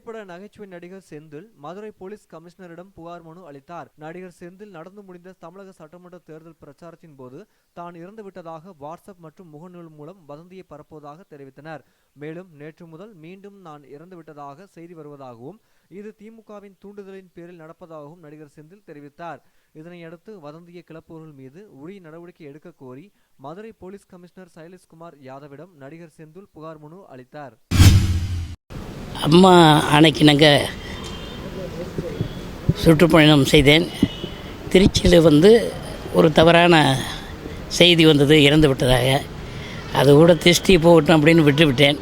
திரைப்பட நகைச்சுவை நடிகர் செந்தில் மதுரை போலீஸ் கமிஷனரிடம் புகார் மனு அளித்தார். நடிகர் செந்தில் நடந்து முடிந்த தமிழக சட்டமன்ற தேர்தல் பிரச்சாரத்தின் போது தான் இறந்துவிட்டதாக வாட்ஸ்அப் மற்றும் முகநூல் மூலம் வதந்தியை பரப்புவதாக தெரிவித்தனர். மேலும் நேற்று முதல் மீண்டும் நான் இறந்துவிட்டதாக செய்தி வருவதாகவும் இது திமுகவின் தூண்டுதலின் பேரில் நடப்பதாகவும் நடிகர் செந்தில் தெரிவித்தார். இதனையடுத்து வதந்தியை கிளப்புவர்கள் மீது உரிய நடவடிக்கை எடுக்க கோரி மதுரை போலீஸ் கமிஷனர் சைலேஷ்குமார் யாதவிடம் நடிகர் செந்தில் புகார் மனு அளித்தார். அம்மா அன்னைக்கு நாங்கள் சுற்றுப்பயணம் செய்தேன். திருச்சியில் வந்து ஒரு தவறான செய்தி வந்தது இறந்து விட்டதாக. அது கூட திருஷ்டி போகட்டும் அப்படின்னு விட்டு விட்டேன்.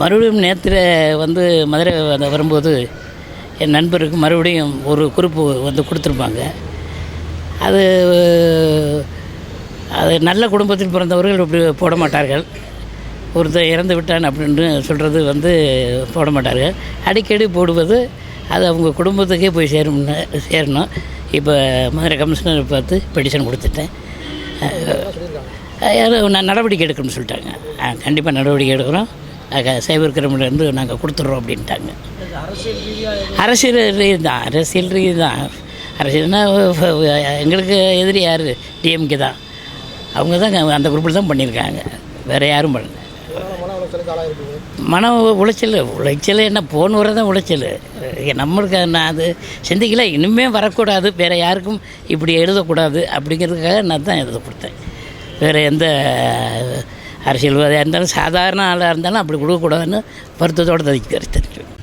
மறுபடியும் நேற்று வந்து மதுரை வரும்போது என் நண்பருக்கு மறுபடியும் ஒரு குறிப்பு வந்து கொடுத்துருப்பாங்க. அது அது நல்ல குடும்பத்தில் பிறந்தவர்கள் இப்படி போட மாட்டார்கள். ஒருத்தர் இறந்து விட்டான் அப்படின்னு சொல்கிறது வந்து போட மாட்டார்கள் அடிக்கடி போடுவது அது அவங்க குடும்பத்துக்கே போய் சேரும்னு சேரணும். இப்போ மதுரை கமிஷனர் பார்த்து பெடிஷன் கொடுத்துட்டேன். யாரும் நான் நடவடிக்கை எடுக்கணும்னு சொல்லிட்டாங்க. கண்டிப்பாக நடவடிக்கை எடுக்கிறோம். சைபர் கிரைம்லேருந்து நாங்கள் கொடுத்துட்றோம் அப்படின்ட்டாங்க. அரசியல் ரீதி தான் அரசியல் ரீதி தான் அரசியல்னால் எங்களுக்கு எதிரி யார்? டிஎம்கே தான். அவங்க தான் அந்த குரூப்பில் தான் பண்ணியிருக்காங்க. வேறு யாரும் பண்ணல. மன உளைச்சல் உளைச்சல் என்ன போன வர தான் உளைச்சல் நம்மளுக்கு நான் அது சிந்திக்கல இனிமே வரக்கூடாது வேறு யாருக்கும் இப்படி எழுதக்கூடாது அப்படிங்கிறதுக்காக நான் தான் எழுத கொடுத்தேன். வேறு எந்த அரசியல்வாதியாக இருந்தாலும் சாதாரண ஆளாக இருந்தாலும் அப்படி கொடுக்கக்கூடாதுன்னு வருத்தத்தோடு தெரிவிக்கிறேன்